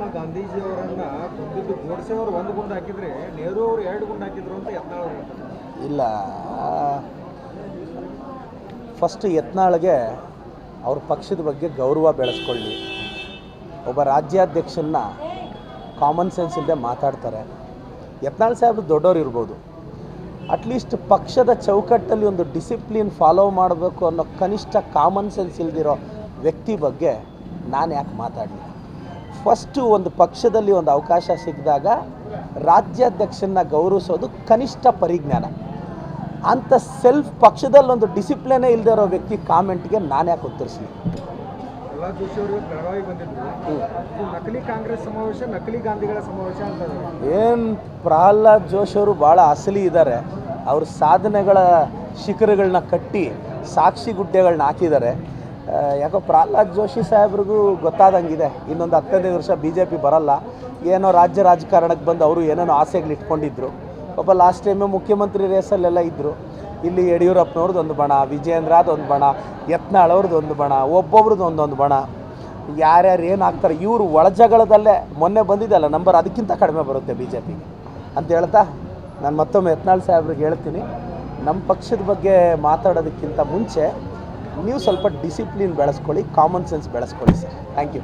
ಯತ್ನಾಳ್ ಗಾಂಧೀಜಿಯವರನ್ನ ಕೊಂದಿದ್ದು ಗೋಡ್ಸೆ ಅವರು ಒಂದು ಗುಂಡು ಹಾಕಿದ್ರೆ ನೆಹರು ಅವರು ಎರಡು ಗುಂಡು ಹಾಕಿದ್ರು ಅಂತ ಯತ್ನಾಳ್ ಇಲ್ಲ. ಫಸ್ಟ್ ಯತ್ನಾಳ್ಗೆ ಅವ್ರ ಪಕ್ಷದ ಬಗ್ಗೆ ಗೌರವ ಬೆಳೆಸ್ಕೊಳ್ಳಿ. ಒಬ್ಬ ರಾಜ್ಯಾಧ್ಯಕ್ಷನ್ನ ಕಾಮನ್ ಸೆನ್ಸ್ ಇಲ್ಲದೆ ಮಾತಾಡ್ತಾರೆ. ಯತ್ನಾಳ್ ಸಾಹೇಬ್ರು ದೊಡ್ಡವ್ರು ಇರ್ಬೋದು. ಅಟ್ಲೀಸ್ಟ್ ಪಕ್ಷದ ಚೌಕಟ್ಟಲ್ಲಿ ಒಂದು ಡಿಸಿಪ್ಲಿನ್ ಫಾಲೋ ಮಾಡಬೇಕು ಅನ್ನೋ ಕನಿಷ್ಠ ಕಾಮನ್ ಸೆನ್ಸ್ ಇಲ್ದಿರೋ ವ್ಯಕ್ತಿ ಬಗ್ಗೆ ನಾನು ಯಾಕೆ ಮಾತಾಡಲಿ? ಫಸ್ಟು ಒಂದು ಪಕ್ಷದಲ್ಲಿ ಒಂದು ಅವಕಾಶ ಸಿಕ್ಕಿದಾಗ ರಾಜ್ಯಾಧ್ಯಕ್ಷನ ಗೌರವಿಸೋದು ಕನಿಷ್ಠ ಪರಿಜ್ಞಾನ. ಅಂಥ ಸೆಲ್ಫ್ ಪಕ್ಷದಲ್ಲಿ ಒಂದು ಡಿಸಿಪ್ಲಿನೇ ಇಲ್ಲದೆ ಇರೋ ವ್ಯಕ್ತಿ ಕಾಮೆಂಟ್ಗೆ ನಾನು ಯಾಕೆ ಉತ್ತರಿಸಲಿ? ಬಂದಿದ್ರು. ನಕಲಿ ಕಾಂಗ್ರೆಸ್ ಸಮಾವೇಶ ನಕಲಿ ಗಾಂಧಿಗಳ ಸಮಾವೇಶ ಅಂತ ಏನು ಪ್ರಹ್ಲಾದ್ ಜೋಶಿ ಅವರು ಭಾಳ ಅಸಲಿ ಇದ್ದಾರೆ ಅವ್ರ ಸಾಧನೆಗಳ ಶಿಖರಗಳನ್ನ ಕಟ್ಟಿ ಸಾಕ್ಷಿ ಗುಡ್ಡೆಗಳನ್ನ ಹಾಕಿದ್ದಾರೆ. ಯಾಕೋ ಪ್ರಹ್ಲಾದ್ ಜೋಶಿ ಸಾಹೇಬ್ರಿಗೂ ಗೊತ್ತಾದಂಗಿದೆ. ಇನ್ನೊಂದು ಹತ್ತೈದು ವರ್ಷ ಬಿ ಜೆ ಪಿ ಬರಲ್ಲ. ಏನೋ ರಾಜ್ಯ ರಾಜಕಾರಣಕ್ಕೆ ಬಂದು ಅವರು ಏನೇನೋ ಆಸೆಗಳು ಇಟ್ಕೊಂಡಿದ್ರು. ಪಾಪ ಲಾಸ್ಟ್ ಟೈಮು ಮುಖ್ಯಮಂತ್ರಿ ರೇಸಲ್ಲೆಲ್ಲ ಇದ್ದರು ಇಲ್ಲಿ ಯಡಿಯೂರಪ್ಪನವ್ರದ್ದು ಒಂದು ಬಣ, ವಿಜೇಂದ್ರದ್ದು ಒಂದು ಬಣ ಯತ್ನಾಳ್ ಅವ್ರದ್ದು ಒಂದು ಬಣ, ಒಬ್ಬೊಬ್ರದ್ದು ಒಂದೊಂದು ಬಣ. ಯಾರ್ಯಾರು ಏನು ಆಗ್ತಾರೆ, ಇವರು ಒಳಜಗಳದಲ್ಲೇ ಮೊನ್ನೆ ಬಂದಿದ್ದಲ್ಲ ನಂಬರ್ ಅದಕ್ಕಿಂತ ಕಡಿಮೆ ಬರುತ್ತೆ ಬಿ ಜೆ ಪಿಗೆ ಅಂತ ಹೇಳ್ತಾ ನಾನು ಮತ್ತೊಮ್ಮೆ ಯತ್ನಾಳ್ ಸಾಹೇಬ್ರಿಗೆ ಹೇಳ್ತೀನಿ. ನಮ್ಮ ಪಕ್ಷದ ಬಗ್ಗೆ ಮಾತಾಡೋದಕ್ಕಿಂತ ಮುಂಚೆ ನೀವು ಸ್ವಲ್ಪ ಡಿಸಿಪ್ಲಿನ್ ಬೆಳೆಸ್ಕೊಳ್ಳಿ ಕಾಮನ್ ಸೆನ್ಸ್ ಬೆಳೆಸ್ಕೊಳ್ಳಿ ಸರ್. Thank you